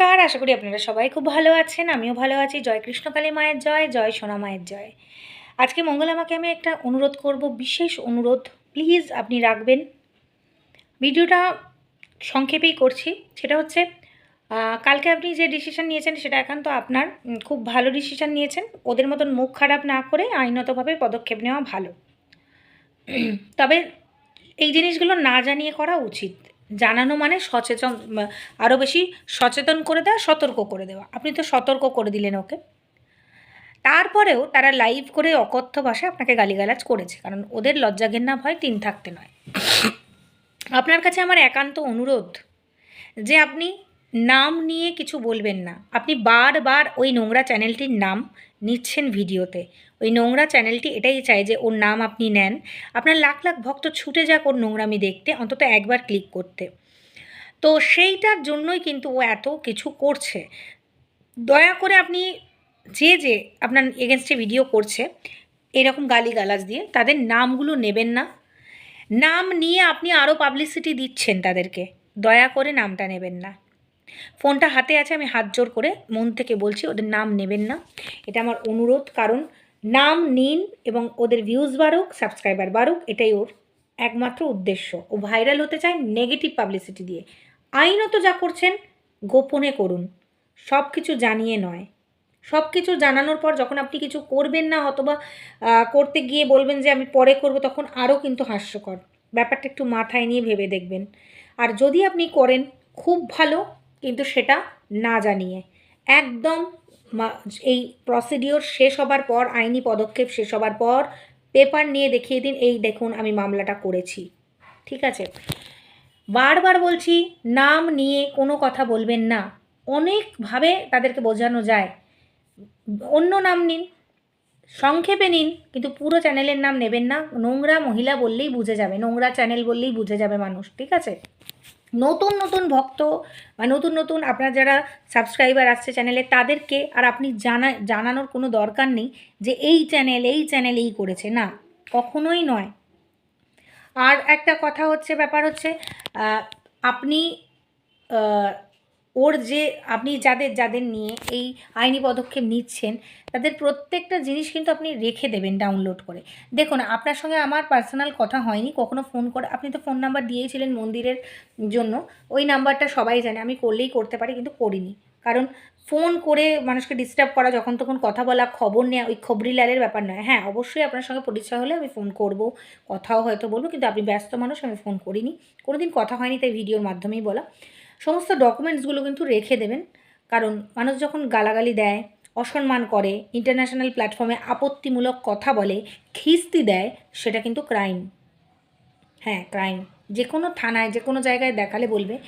নমস্কার, আশা করি আপনারা সবাই খুব ভালো আছেন, আমিও ভালো আছি। জয় কৃষ্ণকালী মায়ের জয় জয় সোনা মায়ের জয়। আজকে মঙ্গল আমাকে আমি একটা অনুরোধ করব, বিশেষ অনুরোধ, প্লিজ আপনি রাখবেন। ভিডিওটা সংক্ষেপেই করছি, সেটা হচ্ছে কালকে আপনি যে ডিসিশান নিয়েছেন সেটা একান্ত আপনার খুব ভালো ডিসিশান নিয়েছেন। ওদের মতন মুখ খারাপ না করে আইনতভাবে পদক্ষেপ নেওয়া ভালো। তবে এই জিনিসগুলো না জানিয়ে করা উচিত। জানানো মানে সচেতন আরও বেশি সচেতন করে দেওয়া, সতর্ক করে দেওয়া। আপনি তো সতর্ক করে দিলেন ওকে। তারপরেও তারা লাইভ করে অকথ্য ভাষায় আপনাকে গালিগালাজ করেছে, কারণ ওদের লজ্জা ঘেন্না ভয় তিন থাকতে নয়। আপনার কাছে আমার একান্ত অনুরোধ যে আপনি নাম নিয়ে কিছু বলবেন না। আপনি বারবার ওই নোংরা চ্যানেলটির নাম নিচ্ছেন ভিডিওতে। ওই নোংরা চ্যানেলটি এটাই চায় যে ওর নাম আপনি নেন। আপনার লাখ লাখ ভক্ত ছুটে যাক ওর নোংরামি দেখতে, অন্তত একবার ক্লিক করতে। তো সেইটার জন্যই কিন্তু ও এত কিছু করছে। দয়া করে আপনি যে যে আপনার এগেনস্টে ভিডিও করছে, এরকম গালিগালাজ দিয়ে তাদের নামগুলো নেবেন না। নাম নিয়ে আপনি আরও পাবলিসিটি দিচ্ছেন তাদেরকে। দয়া করে নামটা নেবেন না। ফোনটা হাতে আছে, আমি হাত জোর করে মন থেকে বলছি, ওদের নাম নেবেন না। এটা আমার অনুরোধ, কারণ নাম নিন এবং ওদের ভিউজ বাড়ুক সাবস্ক্রাইবার বাড়ুক, এটাই ওর একমাত্র উদ্দেশ্য। ও ভাইরাল হতে চায় নেগেটিভ পাবলিসিটি দিয়ে। আইনত যা করছেন, গোপনে করুন। সব কিছু জানিয়ে নয়। সব কিছু জানানোর পর যখন আপনি কিছু করবেন না, অথবা করতে গিয়ে বলবেন যে আমি পরে করব, তখন আরও কিন্তু হাস্যকর। ব্যাপারটা একটু মাথায় নিয়ে ভেবে দেখবেন। আর যদি আপনি করেন, খুব ভালো। কিন্তু সেটা না জানিয়ে। একদম এই প্রসিডিওর শেষ হবার পর, আইনি পদক্ষেপ শেষ হবার পর পেপার নিয়ে দেখিয়ে দিন, এই দেখুন আমি মামলাটা করেছি। ঠিক আছে? বারবার বলছি, নাম নিয়ে কোনো কথা বলবেন না। অনেকভাবে তাদেরকে বোঝানো যায়। অন্য নাম নিন, সংক্ষেপে নিন, কিন্তু পুরো চ্যানেলের নাম নেবেন না। নোংরা মহিলা বললেই বুঝে যাবে, নোংরা চ্যানেল বললেই বুঝে যাবে মানুষ। ঠিক আছে? নতুন নতুন ভক্ত বা নতুন নতুন আপনার যারা সাবস্ক্রাইবার আসছে চ্যানেলে তাদেরকে আর আপনি জানা, জানানোর কোনো দরকার নেই যে এই চ্যানেল এই চ্যানেল এই করেছে। না, কখনোই নয়। আর একটা কথা হচ্ছে, ব্যাপার হচ্ছে আপনি ওর যে আপনি যাদের যাদের নিয়ে এই আইনি পদক্ষেপ নিচ্ছেন, তাদের প্রত্যেকটা জিনিস কিন্তু আপনি রেখে দেবেন ডাউনলোড করে। দেখুন, আপনার সঙ্গে আমার পার্সোনাল কথা হয়নি, কখনো ফোন করে, আপনি তো ফোন নাম্বার দিয়েছিলেন মন্দিরের জন্য, ওই নাম্বারটা সবাই জানে, আমি করলেই করতে পারি, কিন্তু করিনি। কারণ ফোন করে মানুষকে ডিস্টার্ব করা, যখন তখন কথা বলা, খবর নেওয়া ওই খবরি লালের ব্যাপার নয়। হ্যাঁ অবশ্যই আপনার সঙ্গে পরিচয় হলে আমি ফোন করব, কথাও হয়তো বলব, কিন্তু আপনি ব্যস্ত মানুষ, আমি ফোন করিনি। কোনো দিন কথা হয়নি, তাই ভিডিওর মাধ্যমেই বলা। সমস্ত ডকুমেন্টসগুলো কিন্তু রেখে দেবেন। কারণ মানুষ যখন গালাগালি দেয়, অসম্মান করে ইন্টারন্যাশনাল প্ল্যাটফর্মে আপত্তিমূলক কথা বলে, খিস্তি দেয়, সেটা কিন্তু ক্রাইম হ্যাঁ ক্রাইম যে কোনো থানায় যে কোনো জায়গায় দেখালে বলবে,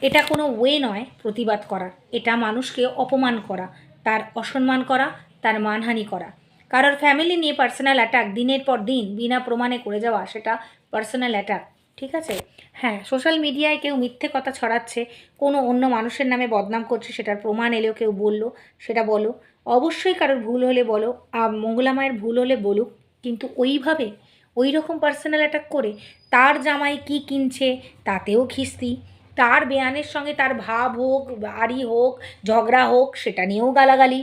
এটা কোনো ওয়ে নয় প্রতিবাদ করা। এটা মানুষকে অপমান করা, তার অসম্মান করা, তার মানহানি করা। কারোর ফ্যামিলি নিয়ে পার্সোনাল অ্যাটাক দিনের পর দিন, বিনা প্রমাণে করে যাওয়া, সেটা পার্সোনাল অ্যাটাক ঠিক আছে? হ্যাঁ সোশ্যাল মিডিয়ায় কেউ মিথ্যে কথা ছড়াচ্ছে, কোনো অন্য মানুষের নামে বদনাম করছে, সেটার প্রমাণ এলেও কেউ বলল, সেটা বলো। অবশ্যই কারোর ভুল হলে বলো, আর মঙ্গলা মায়ের ভুল হলে বলুক, কিন্তু ওইভাবে ওই রকম পার্সোনাল অ্যাটাক করে তার জামাই কি কিনছে তাতেও খিস্তি। তার বেয়ানের সঙ্গে তার ভাব হোক, বাড়ি হোক, ঝগড়া হোক, সেটা নিয়েও গালাগালি।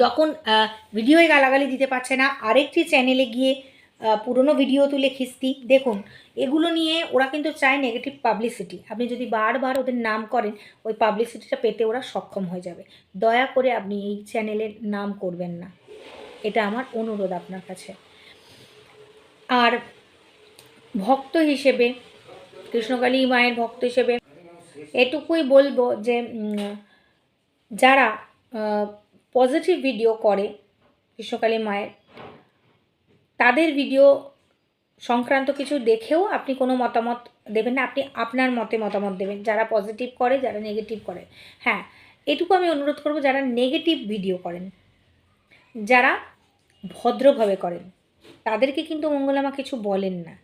যখন ভিডিওয়ে গালাগালি দিতে পারছে না, আরেকটি চ্যানেলে গিয়ে পুরনো ভিডিও তুলে খিস্তি। দেখুন, এগুলো নিয়ে ওরা কিন্তু চায় নেগেটিভ পাবলিসিটি আপনি যদি বারবার ওদের নাম করেন, ওই পাবলিসিটিটা পেতে ওরা সক্ষম হয়ে যাবে। দয়া করে আপনি এই চ্যানেলের নাম করবেন না। এটা আমার অনুরোধ আপনার কাছে। আর ভক্ত হিসেবে, কৃষ্ণকালী মায়ের ভক্ত হিসেবে, এটুকুই বলব যে যারা পজিটিভ ভিডিও করে কৃষ্ণকালী মায়ের তাদের ভিডিও সংক্রান্ত কিছু দেখেও আপনি কোনো মতামত দেবেন না, আপনি আপনার মতে মতামত দেবেন। যারা পজিটিভ করে, যারা নেগেটিভ করে। হ্যাঁ এটুকু আমি অনুরোধ করব, যারা নেগেটিভ ভিডিও করেন, যারা ভদ্রভাবে করেন, তাদেরকে কিন্তু মঙ্গলামা কিছু বলেন না।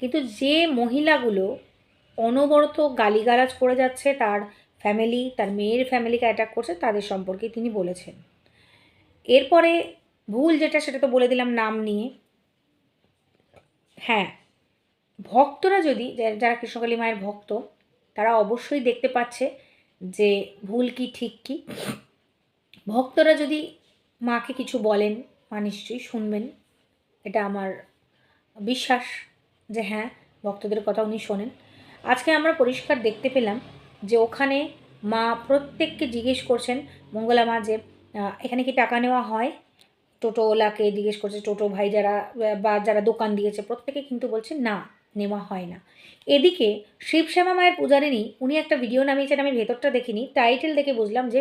কিন্তু যে মহিলাগুলো অনবরত গালিগালাজ করে যাচ্ছে, তার ফ্যামিলি তার মেয়ের ফ্যামিলিকে অ্যাটাক করছে, তাদের সম্পর্কে তিনি বলেছেন। এরপরে ভুল যেটা, সেটা তো বলে দিলাম নাম নিয়ে। হ্যাঁ ভক্তরা যদি, যারা কৃষ্ণকালী মায়ের ভক্ত, তারা অবশ্যই দেখতে পাচ্ছে যে ভুল কি, ঠিক কি। ভক্তরা যদি মাকে কিছু বলেন, মা নিশ্চয়ই শুনবেন। এটা আমার বিশ্বাস যে হ্যাঁ ভক্তদের কথা উনি শোনেন। আজকে আমরা পরিষ্কার দেখতে পেলাম যে ওখানে মা প্রত্যেককে জিজ্ঞেস করছেন, মঙ্গলা মা যে এখানে কি টাকা নেওয়া হয়? টোটোওয়ালাকে জিজ্ঞেস করছে, টোটো ভাই যারা বা যারা দোকান দিয়েছে, প্রত্যেকে কিন্তু বলছে, না, নেওয়া হয় না। এদিকে শিবশ্যামা মায়ের পূজারিনী উনি একটা ভিডিও নামিয়েছেন, আমি ভেতরটা দেখিনি টাইটেল দেখে বুঝলাম যে,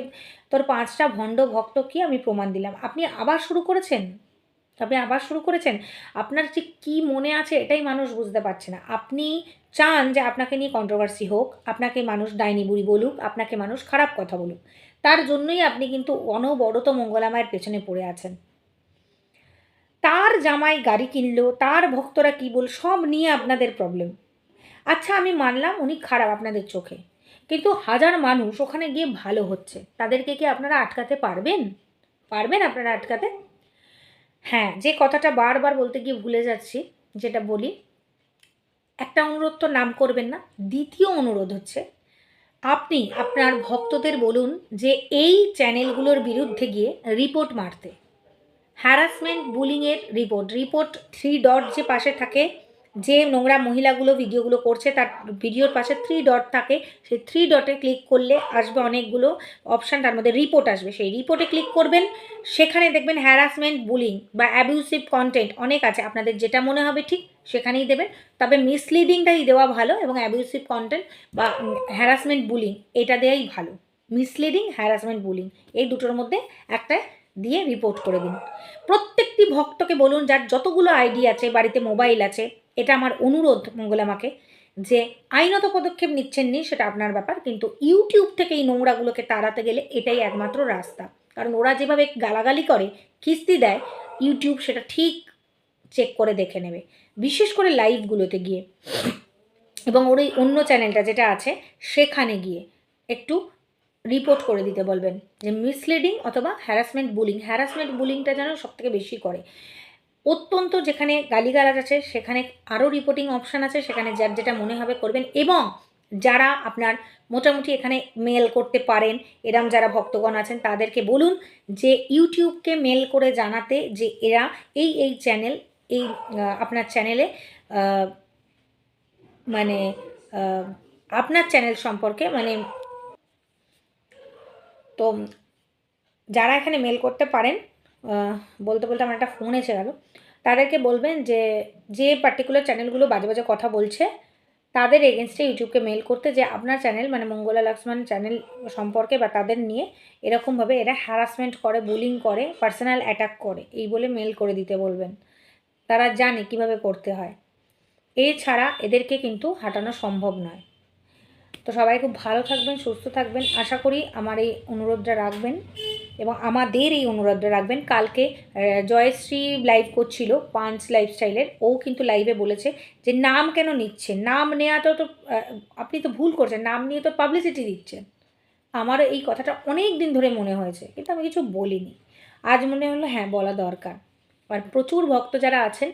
তোর পাঁচটা ভণ্ড ভক্ত কি আমি প্রমাণ দিলাম? আপনি আবার শুরু করেছেন? আপনি আবার শুরু করেছেন? আপনার যে কী মনে আছে এটাই মানুষ বুঝতে পারছে না। আপনি চান যে আপনাকে নিয়ে কন্ট্রোভার্সি হোক, আপনাকে মানুষ ডাইনি বুড়ি বলুক, আপনাকে মানুষ খারাপ কথা বলুক। তার জন্যই আপনি কিন্তু অনবরত মঙ্গলামায়ের পেছনে পড়ে আছেন। তার জামাই গাড়ি কিনলো, তার ভক্তরা কী বল, সব নিয়ে আপনাদের প্রবলেম আচ্ছা আমি মানলাম উনি খারাপ আপনাদের চোখে, কিন্তু হাজার মানুষ ওখানে গিয়ে ভালো হচ্ছে। তাদেরকে কি আপনারা আটকাতে পারবেন? পারবেন আপনারা আটকাতে? হ্যাঁ যে কথাটা বারবার বলতে গিয়ে ভুলে যাচ্ছি, যেটা বলি, একটা অনুরোধ তো নাম করবেন না, দ্বিতীয় অনুরোধ হচ্ছে, আপনি আপনার ভক্তদের বলুন যে এই চ্যানেলগুলোর বিরুদ্ধে গিয়ে রিপোর্ট মারতে। হ্যারাসমেন্ট বুলিংয়ের রিপোর্ট রিপোর্ট থ্রি ডট যে পাশে থাকে, যে নোংরা মহিলাগুলো ভিডিওগুলো করছে, তার ভিডিওর পাশে থ্রি ডট থাকে। সেই থ্রি ডটে ক্লিক করলে আসবে অনেকগুলো অপশান তার মধ্যে রিপোর্ট আসবে। সেই রিপোর্টে ক্লিক করবেন, সেখানে দেখবেন হ্যারাসমেন্ট বুলিং বা অ্যাবিউসিভ কন্টেন্ট অনেক আছে। আপনাদের যেটা মনে হবে ঠিক সেখানেই দেবেন। তবে মিসলিডিংটাই দেওয়া ভালো এবং অ্যাবিউসিভ কন্টেন্ট বা হ্যারাসমেন্ট বুলিং এটা দেওয়াই ভালো। মিসলিডিং হ্যারাসমেন্ট বুলিং এই দুটোর মধ্যে একটা দিয়ে রিপোর্ট করে দিন। প্রত্যেকটি ভক্তকে বলুন যার যতগুলো আইডি আছে, বাড়িতে মোবাইল আছে, এটা আমার অনুরোধ মঙ্গলামাকে, যে আইনত পদক্ষেপ নিচ্ছেন নি, সেটা আপনার ব্যাপার, কিন্তু ইউটিউব থেকে এই নোংরাগুলোকে তাড়াতে গেলে এটাই একমাত্র রাস্তা। কারণ ওরা যেভাবে গালাগালি করে, কিস্তি দেয়, ইউটিউব সেটা ঠিক চেক করে দেখে নেবে। বিশেষ করে লাইভগুলোতে গিয়ে। এবং ওর এই অন্য চ্যানেলটা যেটা আছে, সেখানে গিয়ে। একটু রিপোর্ট করে দিতে বলবেন যে মিসলিডিং অথবা হ্যারাসমেন্ট বুলিং হ্যারাসমেন্ট বুলিংটা যেন সবথেকে বেশি করে। অত্যন্ত যেখানে গালিগালাজ আছে, সেখানে আরও রিপোর্টিং অপশান আছে, সেখানে যার যেটা মনে হবে করবেন এবং যারা আপনার মোটামুটি এখানে মেল করতে পারেন, এরম যারা ভক্তগণ আছেন, তাদেরকে বলুন যে ইউটিউবকে মেল করে জানাতে যে এরা এই এই চ্যানেল এই আপনার চ্যানেলে মানে আপনার চ্যানেল সম্পর্কে মানে তো যারা এখানে মেল করতে পারেন বলতে বলতে আমার একটা ফোন এসে গেল। তাদেরকে বলবেন যে যে পার্টিকুলার চ্যানেলগুলো বাজে বাজে কথা বলছে, তাদের এগেনস্টে ইউটিউবকে মেল করতে যে, আপনার চ্যানেল মানে মঙ্গলা লক্ষ্মণ চ্যানেল সম্পর্কে বা তাদের নিয়ে এরকমভাবে এরা হ্যারাসমেন্ট করে বুলিং করে পার্সোনাল অ্যাটাক করে, এই বলে মেল করে দিতে বলবেন। তারা জানে কীভাবে করতে হয়। এছাড়া এদেরকে কিন্তু হাঁটানো সম্ভব নয়। তো সবাই খুব ভালো থাকবেন, সুস্থ থাকবেন। আশা করি আমার এই অনুরোধটা রাখবেন এবং আমাদের এই অনুরোধটা রাখবেন। কালকে জয়শ্রী লাইভ করছিল পাঞ্চ লাইফস্টাইলের ও কিন্তু লাইভে বলেছে যে নাম কেন নিচ্ছে? নাম নেওয়াটা তো আপনি তো ভুল করছেন। নাম নিয়ে তো পাবলিসিটি দিচ্ছেন। আমার এই কথাটা অনেক দিন ধরে মনে হয়েছে, কিন্তু আমি কিছু বলিনি। আজ মনে হলো হ্যাঁ বলা দরকার। আর প্রচুর ভক্ত যারা আছেন,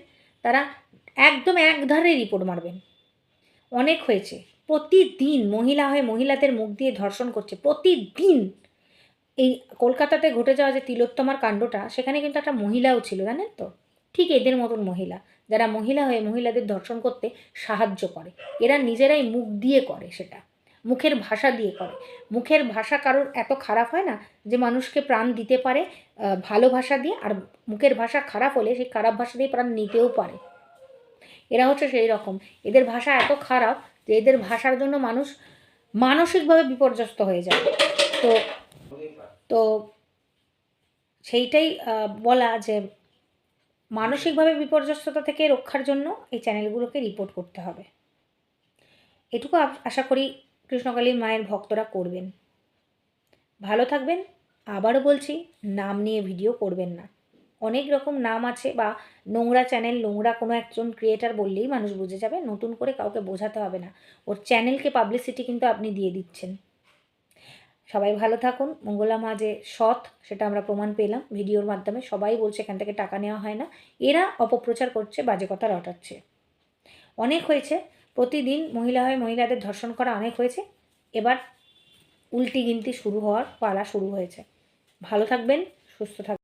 তারা একদম একধারে রিপোর্ট মারবেন। অনেক হয়েছে। প্রতিদিন মহিলা হয়ে মহিলাদের মুখ দিয়ে ধর্ষণ করছে, প্রতিদিন। এই কলকাতাতে ঘটে যাওয়া যে তিলোত্তমার কাণ্ডটা, সেখানে কিন্তু একটা মহিলাও ছিল, জানেন তো? ঠিক এদের মতন মহিলা, যারা মহিলা হয়ে মহিলাদের ধর্ষণ করতে সাহায্য করে। এরা নিজেরাই মুখ দিয়ে করে সেটা, মুখের ভাষা দিয়ে করে। মুখের ভাষা কারোর এত খারাপ হয় না যে মানুষকে প্রাণ দিতে পারে ভালো ভাষা দিয়ে, আর মুখের ভাষা খারাপ হলে সেই খারাপ ভাষা দিয়ে প্রাণ নিতেও পারে। এরা হচ্ছে সেই রকম। এদের ভাষা এত খারাপ যে এদের ভাষার জন্য মানুষ মানসিকভাবে বিপর্যস্ত হয়ে যায়। তো তো সেইটাই বলা যে মানসিকভাবে বিপর্যস্ততা থেকে রক্ষার জন্য এই চ্যানেলগুলোকে রিপোর্ট করতে হবে। এটুকু আশা করি কৃষ্ণকালী মায়ের ভক্তরা করবেন। ভালো থাকবেন, আবারও বলছি, নাম নিয়ে ভিডিও করবেন না। অনেক রকম নাম আছে বা নোংরা চ্যানেল নোংরা কোনো একজন ক্রিয়েটার বললেই মানুষ বুঝে যাবে, নতুন করে কাউকে বোঝাতে হবে না। ওর চ্যানেলকে পাবলিসিটি কিন্তু আপনি দিয়ে দিচ্ছেন। সবাই ভালো থাকুন, মঙ্গলা মা যে সৎ, সেটা আমরা প্রমাণ পেলাম। ভিডিওর মাধ্যমে সবাই বলছে এখান থেকে টাকা নেওয়া হয় না। এরা অপপ্রচার করছে, বাজে কথা রটাচ্ছে। অনেক হয়েছে, প্রতিদিন মহিলা হয়ে মহিলাদের ধর্ষণ করা অনেক হয়েছে। এবার উল্টি গিনতি শুরু হওয়ার পালা শুরু হয়েছে। ভালো থাকবেন, সুস্থ থাকবেন।